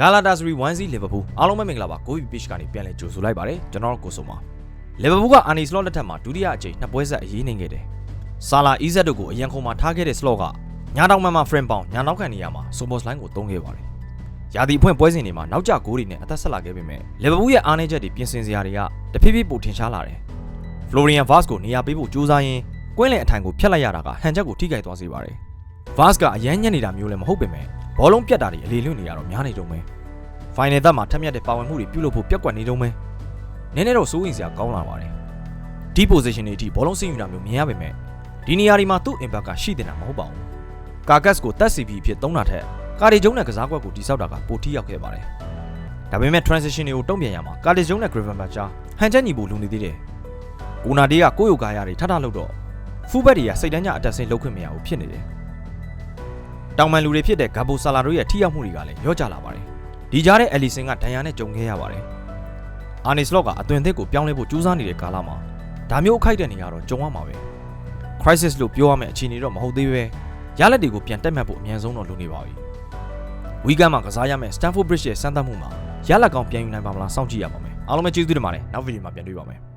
Galatasaray 1-0 Liverpool အားလုံးပဲမင်္ဂလာပါ Go Page ကနေပြန်လည်ကြိုဆိုလိုက်ပါတယ်ကျွန်တော်တို့ကိုဆိုပါ Liverpool က Arne Slot လက်ထက်မှာဒုတိယအကြိမ်နှစ်ပွဲဆက်အရေးနိုင်ခဲ့တယ်။ Salah EZ တို့ကိုအရန်ခုံမှာထားခဲ့တဲ့ Slot ကညာတောင်မှန်မှာ frame ပေါင်ညာနောက်ခံနေရာမှာ Sobos line ကိုတုံးခဲ့ပါတယ်။ရာသီအဖွင့်ပွဲစဉ်တွေမှာနောက်ကျဂိုးတွေနဲ့အသက်ဆက်လာခဲ့ပေမဲ့ Liverpool ရဲ့အားနည်းချက်တွေပြင်ဆင်စရာတွေကတဖြည်းဖြည်းပိုထင်ရှားလာတယ်။ Florian Vaz ကိုနေရာပေးဖို့ကြိုးစားရင်းကွင်းလင်အထိုင်ကိုဖျက်လိုက်ရတာကဟန်ချက်ကိုထိခိုက်သွားစေပါတယ်။ Vaz ကအရန်ညံ့နေတာမျိုးလည်းမဟုတ်ပေမဲ့ ဘောလုံးပြတ်တာတွေအလေလွင့်နေရတော့များနေတုံးပဲ။ final သက်မှာထက်မြက်တဲ့ပါဝင်မှုတွေပြုလုပ်ဖို့ပြက်ကွက်နေတုံးပဲ။နည်းနည်းတော့စိုးရင်စရာကောင်းလာပါတယ်။ deep position တွေအထိဘောလုံးဆင်ယူတာမျိုးမြင်ရပေမဲ့ဒီနေရာဒီမှာသူ့ impact ကရှိတင်တာမဟုတ်ပါဘူး။ Carcass ကိုတက် CP ဖြစ်သုံးတာထက်ကာဒီဂျုံနဲ့ကစားကွက်ကိုတိစောက်တာကပိုထိရောက်ခဲ့ပါတယ်။ဒါပေမဲ့ transition တွေကိုတုံ့ပြန်ရမှာကာဒီဂျုံနဲ့ Gravenberch ကြားဟန်ချက်ညီဖို့လိုနေသေးတယ်။ကိုနာဒေးကကိုယ့်ရုပ်ကားရတွေထထလို့တော့ fullback တွေကစိတ်တန်းကြအတက်ဆင်းလုပ်ခွင့်မရဘူးဖြစ်နေတယ်။ တောင်ပန်လူတွေဖြစ်တဲ့ဂါဘိုဆာလာတို့ရဲ့ထိရောက်မှုတွေကလည်းရော့ကျလာပါတယ်။ဒီကြားထဲအယ်လီဆင်ကဒဏ်ရာနဲ့ကြုံခဲ့ရပါတယ်။အာနီစလော့ကအသွင်သစ်ကိုပြောင်းလဲဖို့ကြိုးစားနေတဲ့ကာလမှာဒါမျိုးအခိုက်တဲ့နေရာတော့ကြုံရမှာပဲ။ crisis လို့ပြောရမယ့်အခြေအနေတော့မဟုတ်သေးပဲရလက်တွေကိုပြန်တက်မှတ်ဖို့အမြန်ဆုံးတော့လိုနေပါပြီ။ weekend မှာကစားရမယ့် Stanford Bridge ရဲ့စမ်းသပ်မှုမှာရလက်ကောင်ပြန်ယူနိုင်ပါမလားစောင့်ကြည့်ရပါမယ်။အားလုံးပဲကျေးဇူးတင်ပါတယ်။နောက်ဗီဒီယိုမှာပြန်တွေ့ပါမယ်။